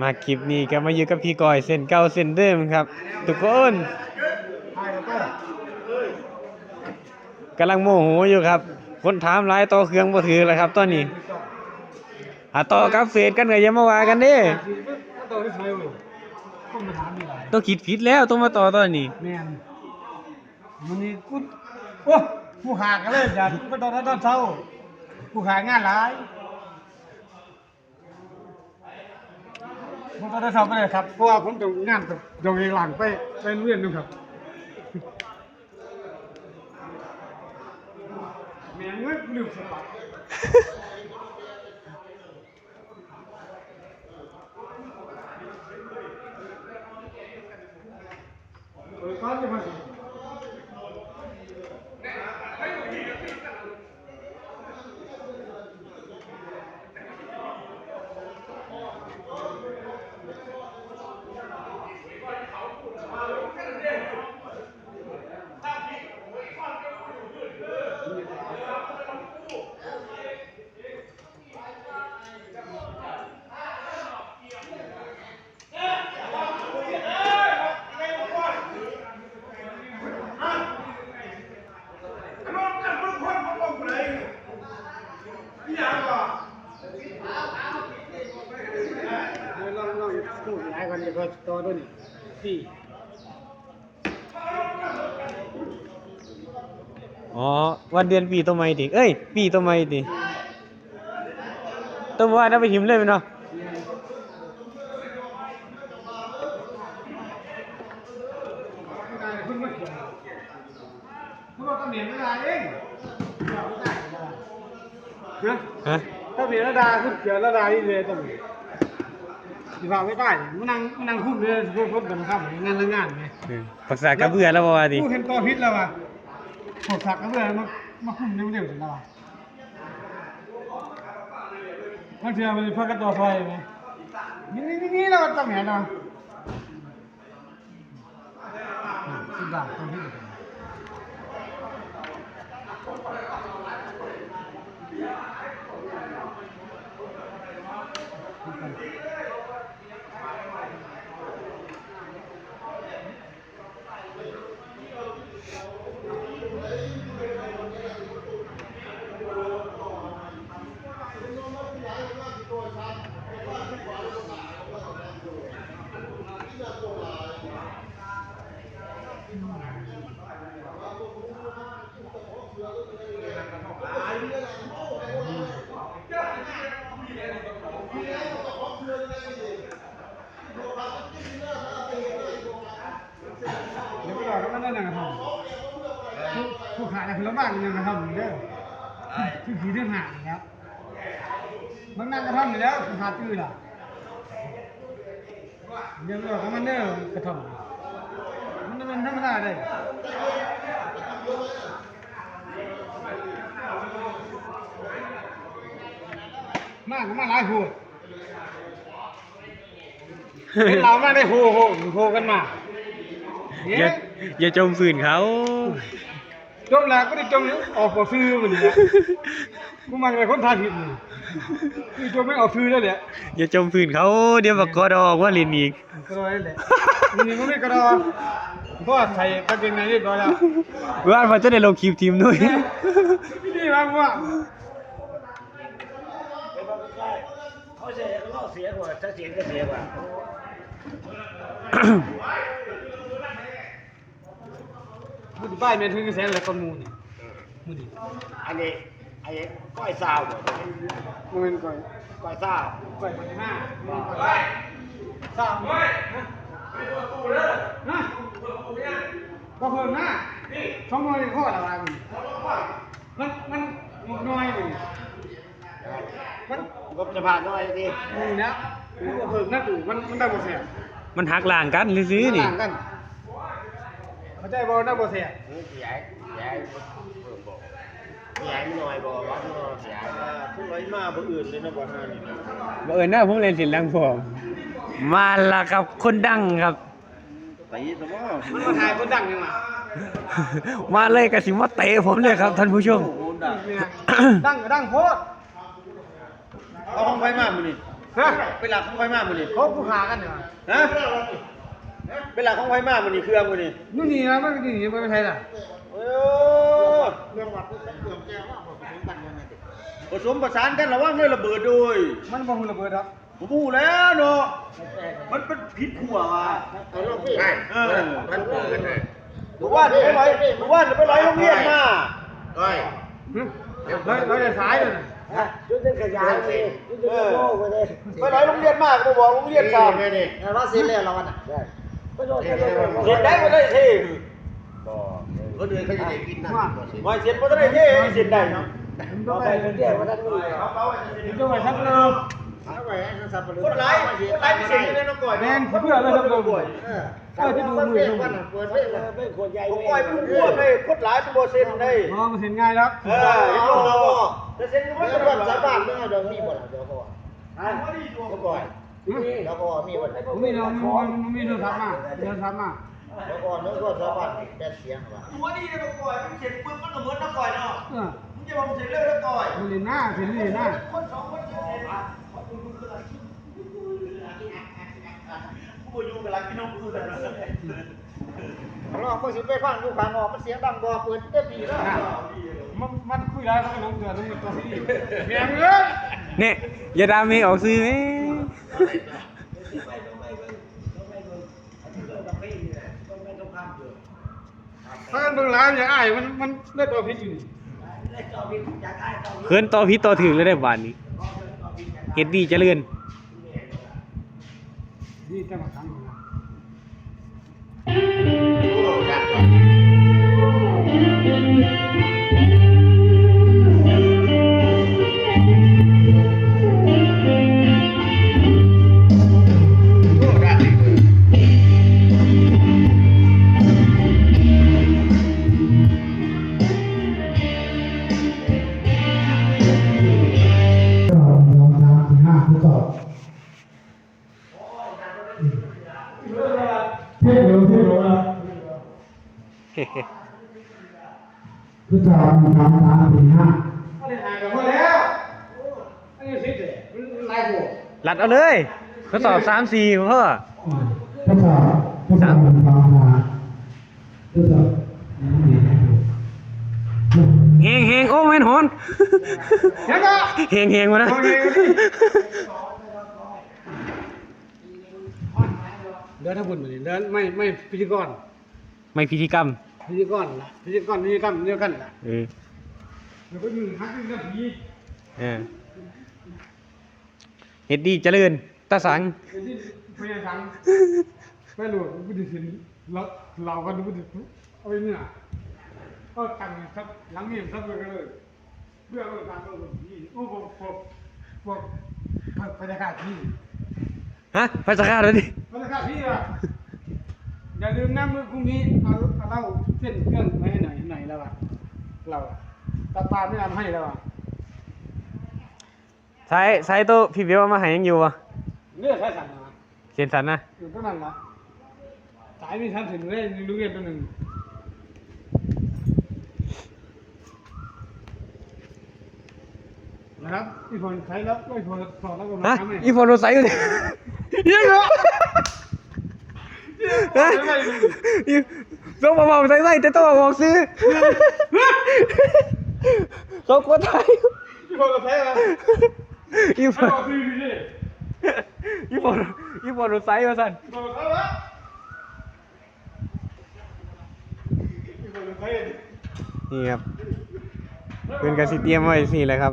มาคลิปนี้ก็มาอยู่กับพี่ก้อยเส้นเก่าเส้นเดิมครับ ทุกคนกำลังโมโหอยู่ครับ คนถามหลายต่อเครื่องบ่ถือแล้วครับตอนนี้อะต่อกับเฟซกันก็อย่ามาว่ากันเนี่ยต้องมาถามมีหลายต้องคิดผิดแล้วต้องมาต่อตอนนี้แมนมันนี่กูโอ้ผู้หากันเลยอย่าไม่ตอนนั้นตอนเช้าผู้หางานหลาย ผมตอนนั้นเช้าไปเลยครับ เพราะว่าผมต้องงานกับโรงเองหลังไปไปโรงเรียนนึงครับแม่งเอ้ยลืมสปัดเออก้อนจะมาสิ เดี๋ยวลองลองพูด หลายคนเดี๋ยวก็ต่อด้วยนี่สี่อ๋อ วันเดือนปีตัวใหม่ติเอ้ย ปีตัวใหม่ติต้องว่าได้ไปหิมเลยไหมเนาะไม่ได้เพิ่งมาเขียนพวกเราต้องเหนียนเวลาเองอย่าไม่ได้เวลานะฮะถ้าเหนียนระดาคุณเขียนระดาที่เลยต้องดี กว่าไม่ได้มันนั่งมันนั่งคุ้มเลยพวกพวกกันครับงานละงานไงเออปักษากระเบื่อแล้วบ่ว่าติผู้เห็นตัวพิษแล้วว่ะปวดสักก็เบื่อมามาคุ้มเร็วๆถึงแล้วว่ะบางทีมันพักกันตัวไฟไหมนี่นี่นี่เราต้องเหนียนเราสุดยอดตัวพิษ เดี๋ยวไปรอแล้วมันนั่นนะครับผู้ ผู้านนยังกระทำอยู่เด้อคือขี่เรื่องหางแล้วบางนั่นกระทำอยู่แล้วผู้ขาตื้อล่ะเดี๋ยวเราก็มันเด้อกระทำมันมันธรรมดาได้มากมาหลายหัวเป็นเรามาได้โหโหโหกันมาอย่าอย่าจมฝืนเขา จมแล้วก็ได้จมออกปอซื้อมันเนี่ยกูมันเป็นคนทานผิดนี่นี่จมไม่ออกซื้อแล้วเนี่ยอย่าจมฝืนเขาเดี๋ยวบักกอดออกว่าเล่นอีกกระโดดนั่นแหละนี่มันไม่กระโดดเพราะว่าใส่กางเกงในเรียบร้อยแล้วว่ามันจะได้ลงคลิปทีมด้วยพี่ดีมากว่าเขาเสียก็เสียกว่าถ้าเสียก็เสียกว่า มุดป้ายเมนถึงแสนเลยคนมูนี่มุดดิอันนี้ไอ้ก้อยซาวบ่มันเป็นก่อยก้อยซาวก่อยพันห้าสามฮะฮะก็เพิ่มห้าสองร้อยข้อละวันมันมันมันน้อยเลยมันงบจะผ่านน้อยสินี่นะมันก็เพิ่มนักอยู่มันมันได้บ่เสียมันหักหล่างกันซื้อๆนี่ต่างกัน เข้าใจบ่ได้บ่เสียเสียเสียเพิ่มบ่เสียไม่น้อยบ่ร้อนน้อยเสียทุกไรมาบ่อื่นเลยนะบ่ฮานี่นะบ่เอิญหน้าผมเล่นสินลังผมมาละครับคนดังครับตีซะบ่มันมาถ่ายคนดังยังไงมาเลยกะสิมาเตะผมเลยครับท่านผู้ชมดังดังโพดเอาห้องไฟมามือนี้ฮะเป็นหลักของไฟมามือนี้เขาผู้หากันเหรอฮะ เป็นหลักของไฟมามื้อนี้เครื่องมื้อนี้นู่นนี่นะมันนี่มันไม่ใช่ล่ะโอ้ผสมประสานกันระวังด้วยระเบิดด้วยมันบ่ฮู้ระเบิดครับผมพูดแล้วเนาะมันเป็นพิษขัวว่ะใช่เออมันเปิดเลยผมว่าจะไปไหลผมว่าจะไปไหลโรงเรียนมาก้อยหึร้อยร้อยแต่สายเลยนะจุดเด่นขยายเลยจุดเด่นโลกไปเลยไปไหลโรงเรียนมาก็บอกโรงเรียนสามไม่ดิว่าซีเรียสเราอะก็โดน เห็นได้ก็ได้เท่คนอื่นเขาจะได้กินนะมาเสร็จก็ได้เท่เสร็จได้เนาะต่อไปเป็นเรื่องว่าท่านมีผมจะไปทักเลิกเอาไว้ให้สับปะรดคนไหลคนไหลพิเศษเลยน้องก่อยแม่นเพื่ออะไรทักเลิกบ่อยเออที่ดูมือดูเปิดเพ่งเลยเพ่งขวดใหญ่ผมก่อยเป็นพวกเลยคนหลายเป็นโบเซนเลยมองมันเห็นง่ายแล้วเออเห็นเราจะเซ็นก็ไม่ต้องสาสาบาบานนไม่เอาเดี๋ยวมีหมดเดี๋ยวเขาก็ก่อน แล้วก็มีหมดผมมีเรามันมันมีโทรศัพท์มาเดินทำมาแล้วก็แล้วก็สาบานแค่เสียงว่าตัวนี้เนี่ยน้องก่อยมันเสร็จปุ๊บมันก็เหมือนน้องก่อยเนาะเออมึงจะบอกเสร็จเลยน้องก่อยมันเห็นหน้าเห็นเห็นหน้าคนสองคนเสร็จอะผู้อยู่กับหลักพี่น้องคือกันลองมือสิไปฟังดูข้างออกมันเสียงดังบ่เปิดเต็มที่แล้วมันมันคุยได้มันก็ลงเกินลงตัวที่เมียมึงเลยเนี่ยอย่าดามีออกซื้อไหม ถ้ากันเบิ่งร้านอย่างอ้ายมันมันเลือดตัวพิษอยู่เขินต่อพิษต่อถึงเลยได้บานนี้เฮ็ดดีเจริญนี่จะมาทำนะ อบหนึ่งสองสามสี่ห้าก็เลยหายกันหมดแล้วอันนี้สิเด้มันลายโบๆรัดเอาเลยทดสอบสามสี่พ่อทดสอบทดสอบหนึ่งสองสามทดสอบหนึ่งสี่ห้าเฮงเฮงโอ้แม่นหอนยังก็เฮงเฮงมานะโอเคก็ดีเดินทั้งบุญมาดิเดินไม่ไม่พิธีกรไม่พิธีกรรม พิธีกรละพิธีกรพิธีกรรมเดียวกันละเออแล้วก็ยืนหักยืนกับผีเออเฮ็ดดีเจริญตาสังเป็นที่พยายามไม่รู้ไม่ได้เห็นเราเราก็ดูไม่ได้เอาไปเนี่ยก็ตั้งซับหลังนี้ซับไปกันเลยเพื่อเอาการเอาผีโอ้พวกพวกพวกบรรยากาศที่ฮะไปสักการเลยดิบรรยากาศที่อะ อย่าลืมนะมือพรุ่งนี้เอาเอาเหล้าเส้นเครื่องมาให้หน่อยหน่อยแล้วอะเราตาปาไม่ทำให้แล้วอะสายสายโตะพี่เบลเอามาให้ยังอยู่วะเลือดใช้สั่นมาเขียนสันนะอยู่ก็นั่นละสายมีทันถึงเลยลูกเรียนตัวหนึ่งนะครับอีพอนใช้แล้วก็อีพอนสอนแล้วก็มาฮะทำให้ อีพอโดนใส่อยู่ดิยังเหรอฮะอี ต้องมาบอกใส่ใส่แต่ต้องมาบอกซื้อเขากดไทยอีพอนก็แพ้แล้วอีพให้อบอกซื้อดิอีพออีพอโดนใส่มาสั่นบอกเขาแล้วอีพอนก็แพ้ดินี่ครับเป็นกระสิเตรียมไว้สิเลยครับ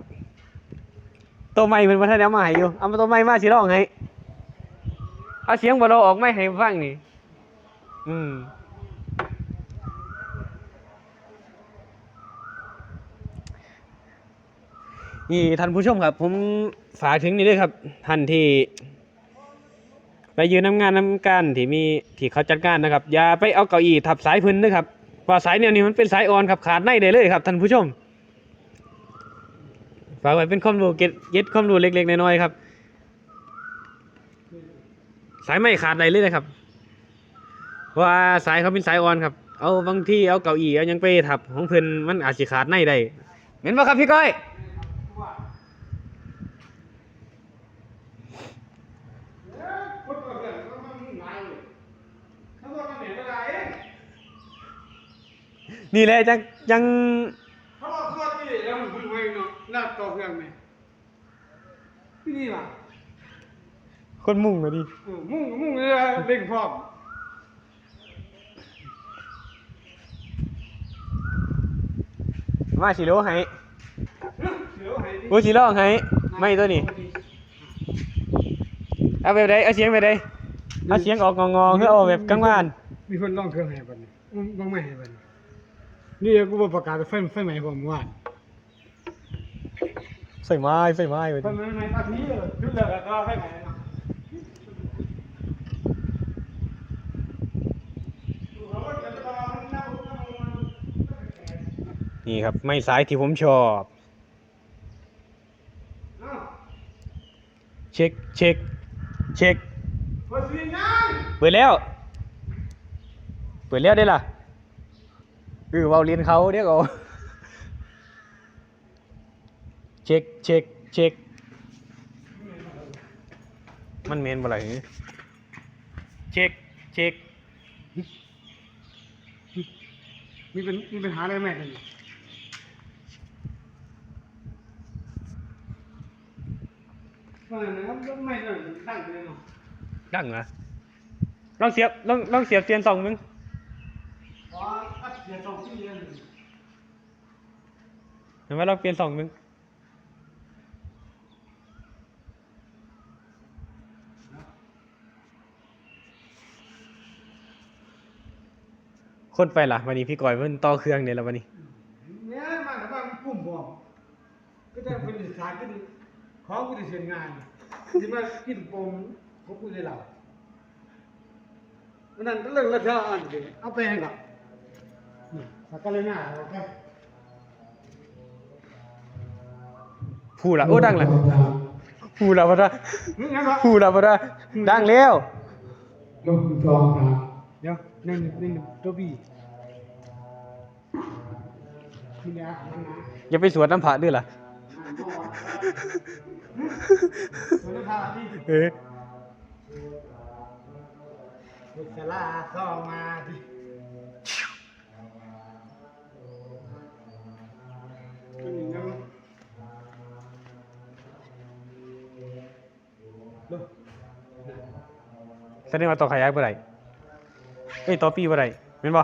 ตัวใหม่เป็นวัฒนธรรมใหม่อยู่เอามาตัวใหม่มาสิร้องให้เอาเสียงบ่เราออกไม่ให้ฟังนี่ อืม นี่ท่านผู้ชมครับ ผมฝากถึงนี่ด้วยครับ ท่านที่ ไปยืนน้ำงานน้ำการที่มีที่เขาจัดการนะครับ อย่าไปเอาเก้าอี้ทับสายพื้นนะครับเพราะสายเนี่ยนี่มันเป็นสายอ่อนครับขาดในได้เลยครับท่านผู้ชมฝากไว้เป็นความรู้เก็ตเก็ตความรู้เล็กๆน้อยๆครับ สายไม่ขาดใดเลยนะครับ ว่าสายเขาเป็นสายอ่อนครับ เอาบางที่เอาเก่าอีเอายังไปถับของเพิ่นมันอาจสิขาดในได้เหม็นป่ะครับพี่ก้อยนี่แหละจังยังเขาบอกเขาที่แล้วมันพึ่ไว้เนาะหน้าต่อเครื่องนี่มนี่ล่ะคนมุ่งเลยดิมุ่งมุ่งเลยเล่งพร้อม มาสิโลให้เดี๋ยวให้ดิโอ้สิโลให้ไม่ตัวนี้เอาแบบใดเอาเสียงแบบใดเอาเสียงออกงอๆคือเอาแบบกลางวานมีคนลองเครื่องให้บัดนี้มึงบ่ไม่ให้บัดนี้นี่กูบ่ประกาศไฟไฟใหม่ผมเมื่อวานใส่ไม้ใส่ไม้ไปไฟใหม่ใหม่ตอนนี้เออจุดแล้วก็ไฟใหม่ นาะนี่ครับ ไม้สายที่ผมชอบอ้าวเช็คเช็คเช็คเปิดสียังเปิดแล้ว เปิดแล้วได้ล่ะเออเว้าเรียนเขาเดี๋ยวเอาเช็คเช็คเช็คมันเมนบ่ไรเช็คเช็คมีเป็นมีปัญหาอะไรไหมกัน ว่านะครับไม่เลยตั้งเลยเนาะดังเหรอลองเสียบลองลองเสียบเสียนสองมึงอ๋ออัดเสียสองที่เลยเห็นไหมลองเปลี่ยนสองมึงคนไปล่ะวันนี้พี่ก้อยเพิ่นต่อเครื่องเนี่ยแล้ววันนี้ เนี่ยมาแล้วมาปุ่มบอกก็จะเป็นสถานที่ ของกูจะเสียงานที่มากินปมของกูจะเหล่าวันนั้นก็เรื่องละเท่าอันเดียวเอาไปให้กับสักกันเลยหน้าโอเคพูดละโอ้ดังละพูดละพะดะมึงงั้นเหรอพูดละพะดะดังแล้วลงจองครับเดี๋ยวนั่นนี่ตัวบีนี่นะมันนะอย่าไปสวดน้ำผาด้วยล่ะ ส่วนราคาที่เออบุษลาเข้ามาดิก็นี่นะเบิ่งแสดงว่าต่อขยักบ่ได้เอ้ยต่อปีบ่ได้แม่นบ่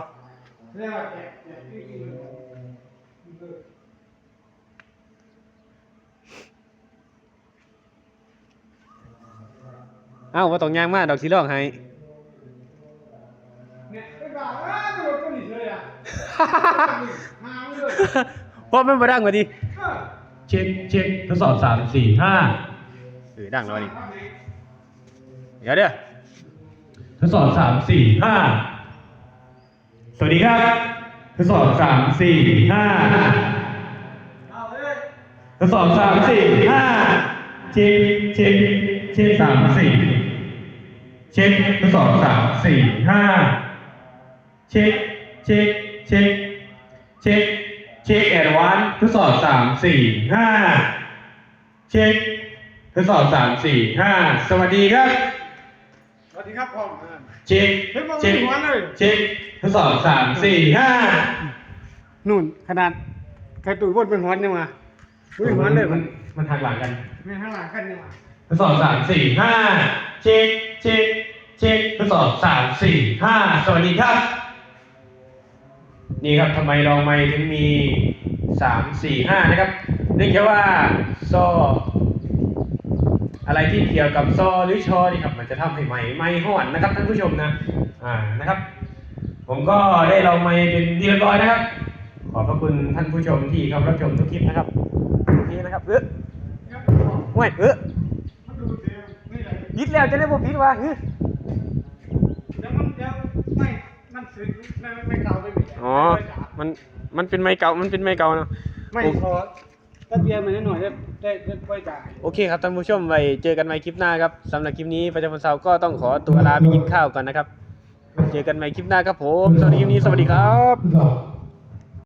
เรียกว่าแกะแกะที่กินเบิ่ง เอ้าบ่ต้องย่างมาดอกสิร้องให้เนี่ยไอ้บ้าเอ้ยมันก็หนีเลยอะมาเลยเพราะมันบ่ดังกว่าดิเออเช็คเช็คทดสอบสามสี่ห้าเออดังแล้วนี่เดี๋ยวเดี๋ยวทดสอบสามสี่ห้าสวัสดีครับ ทดสอบสามสี่ห้าเอาเลยทดสอบสามสี่ห้าเช็คเช็คเช็คสามสี่ เช็คทดสอบสามสี่ห้าเช็คเช็คเช็คเช็คเช็คแอดวานทดสอบสามสี่ห้าเช็คทดสอบสามสี่ห้าสวัสดีครับ สวัสดีครับพ่อเออเช็คเฮ้ยมองเช็คไม่หัวเลยเช็คทดสอบสามสี่ห้านู่นขนาดใครตุ๋ยวนเป็นหัวเนี่ยมาไม่หัวเลยมันมันหักหลังกันไม่ข้างหลังกันเนี่ยมา ทดสอบสามสี่ห้าเช็คเช็คเช็คทดสอบสามสี่ห้าสวัสดีครับ นี่ครับทำไมเราไม่ถึงมีสามสี่ห้านะครับเนื่องจากว่าซออะไรที่เกี่ยวกับซอหรือชอนี่ครับ มันจะทำให้ไม่ไม่ห่อนนะครับท่านผู้ชมนะอ่านะครับ ผมก็ได้ลองไม่เป็นที่เรียบร้อยนะครับ ขอบพระคุณท่านผู้ชมที่เข้ารับชมทุกคลิปนะครับโอเคนะครับเออห่วยเออ แหละพิดแล้วจะได้บ่พิดว่าเฮ้ยเดี๋ยวมันเดี๋ยวไม่มันสึกไม่ไม่เก่าไปไหมอ๋อ มันมันเป็นไม้เก่ามันเป็นไม้เก่าเนาะ ไม่พอถ้าเบียร์มันนิดหน่อยได้ได้ได้บริจาคโอเคครับท่านผู้ชมไว้เจอกันใหม่คลิปหน้าครับสำหรับคลิปนี้ประจำวันเสาร์ก็ต้องขอตัวลาไปกินข้าวก่อนนะครับ เจอกันใหม่คลิปหน้าครับผมสวัสดีคลิปนี้สวัสดีครับทดสอบ